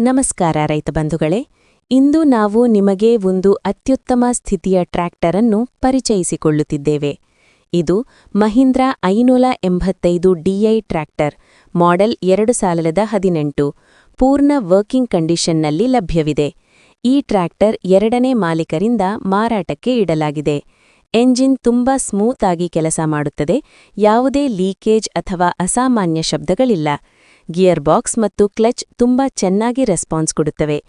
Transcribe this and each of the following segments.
ನಮಸ್ಕಾರ ರೈತ ಬಂಧುಗಳೇ, ಇಂದು ನಾವು ನಿಮಗೆ ಒಂದು ಅತ್ಯುತ್ತಮ ಸ್ಥಿತಿಯ ಟ್ರ್ಯಾಕ್ಟರ್ ಅನ್ನು ಪರಿಚಯಿಸಿಕೊಳ್ಳುತ್ತಿದ್ದೇವೆ. ಇದು ಮಹೀಂದ್ರ ಐನೂರ ಎಂಬತ್ತೈದು ಡಿಐ ಟ್ರ್ಯಾಕ್ಟರ್, ಮಾಡೆಲ್ ಎರಡು ಸಾವಿರದ ಹದಿನೆಂಟು, ಪೂರ್ಣ ವರ್ಕಿಂಗ್ ಕಂಡೀಷನ್ನಲ್ಲಿ ಲಭ್ಯವಿದೆ. ಈ ಟ್ರ್ಯಾಕ್ಟರ್ ಎರಡನೇ ಮಾಲೀಕರಿಂದ ಮಾರಾಟಕ್ಕೆ ಇಡಲಾಗಿದೆ. ಎಂಜಿನ್ ತುಂಬಾ ಸ್ಮೂತ್ ಆಗಿ ಕೆಲಸ ಮಾಡುತ್ತದೆ, ಯಾವುದೇ ಲೀಕೇಜ್ ಅಥವಾ ಅಸಾಮಾನ್ಯ ಶಬ್ದಗಳಿಲ್ಲ. ಗಿಯರ್ ಬಾಕ್ಸ್ ಮತ್ತು ಕ್ಲಚ್ ತುಂಬಾ ಚೆನ್ನಾಗಿ ರೆಸ್ಪಾನ್ಸ್ ಕೊಡುತ್ತವೆ.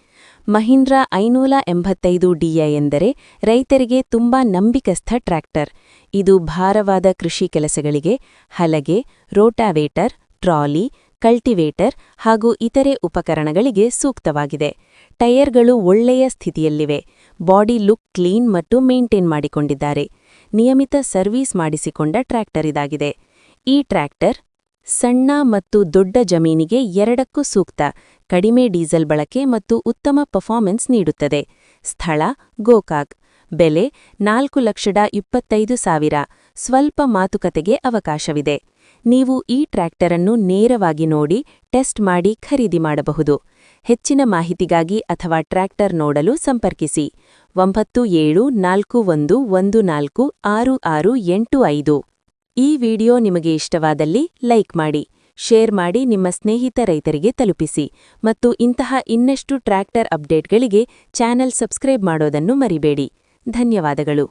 ಮಹೀಂದ್ರ ಐನೂರ ಎಂಬತ್ತೈದು ಡಿಐ ಎಂದರೆ ರೈತರಿಗೆ ತುಂಬಾ ನಂಬಿಕಸ್ಥ ಟ್ರ್ಯಾಕ್ಟರ್. ಇದು ಭಾರವಾದ ಕೃಷಿ ಕೆಲಸಗಳಿಗೆ, ಹಲಗೆ, ರೋಟಾವೇಟರ್, ಟ್ರಾಲಿ, ಕಲ್ಟಿವೇಟರ್ ಹಾಗೂ ಇತರೆ ಉಪಕರಣಗಳಿಗೆ ಸೂಕ್ತವಾಗಿದೆ. ಟೈರ್ಗಳು ಒಳ್ಳೆಯ ಸ್ಥಿತಿಯಲ್ಲಿವೆ. ಬಾಡಿ ಲುಕ್ ಕ್ಲೀನ್ ಮತ್ತು ಮೇಂಟೈನ್ ಮಾಡಿಕೊಂಡಿದ್ದಾರೆ. ನಿಯಮಿತ ಸರ್ವೀಸ್ ಮಾಡಿಸಿಕೊಂಡ ಟ್ರ್ಯಾಕ್ಟರ್ ಇದಾಗಿದೆ. ಈ ಟ್ರ್ಯಾಕ್ಟರ್ ಸಣ್ಣ ಮತ್ತು ದೊಡ್ಡ ಜಮೀನಿಗೆ ಎರಡಕ್ಕೂ ಸೂಕ್ತ, ಕಡಿಮೆ ಡೀಸೆಲ್ ಬಳಕೆ ಮತ್ತು ಉತ್ತಮ ಪರ್ಫಾರ್ಮೆನ್ಸ್ ನೀಡುತ್ತದೆ. ಸ್ಥಳ, ಗೋಕಾಕ್. ಬೆಲೆ ನಾಲ್ಕು ಲಕ್ಷದ ಇಪ್ಪತ್ತೈದು ಸಾವಿರ. ಸ್ವಲ್ಪ ಮಾತುಕತೆಗೆ ಅವಕಾಶವಿದೆ. ನೀವು ಈ ಟ್ರ್ಯಾಕ್ಟರನ್ನು ನೇರವಾಗಿ ನೋಡಿ, ಟೆಸ್ಟ್ ಮಾಡಿ ಖರೀದಿ ಮಾಡಬಹುದು. ಹೆಚ್ಚಿನ ಮಾಹಿತಿಗಾಗಿ ಅಥವಾ ಟ್ರ್ಯಾಕ್ಟರ್ ನೋಡಲು ಸಂಪರ್ಕಿಸಿ. ಒಂಬತ್ತು ಏಳು ನಾಲ್ಕು ಒಂದು ಒಂದು ನಾಲ್ಕು ಆರು ಆರು ಎಂಟು ಐದು. ಈ ವಿಡಿಯೋ ನಿಮಗೆ ಇಷ್ಟವಾದಲ್ಲಿ ಲೈಕ್ ಮಾಡಿ, ಶೇರ್ ಮಾಡಿ ನಿಮ್ಮ ಸ್ನೇಹಿತ ರೈತರಿಗೆ ತಲುಪಿಸಿ ಮತ್ತು ಇಂತಹ ಇನ್ನಷ್ಟು ಟ್ರ್ಯಾಕ್ಟರ್ ಅಪ್ಡೇಟ್ಗಳಿಗೆ ಚಾನೆಲ್ ಸಬ್ಸ್ಕ್ರೈಬ್ ಮಾಡೋದನ್ನು ಮರಿಬೇಡಿ. ಧನ್ಯವಾದಗಳು.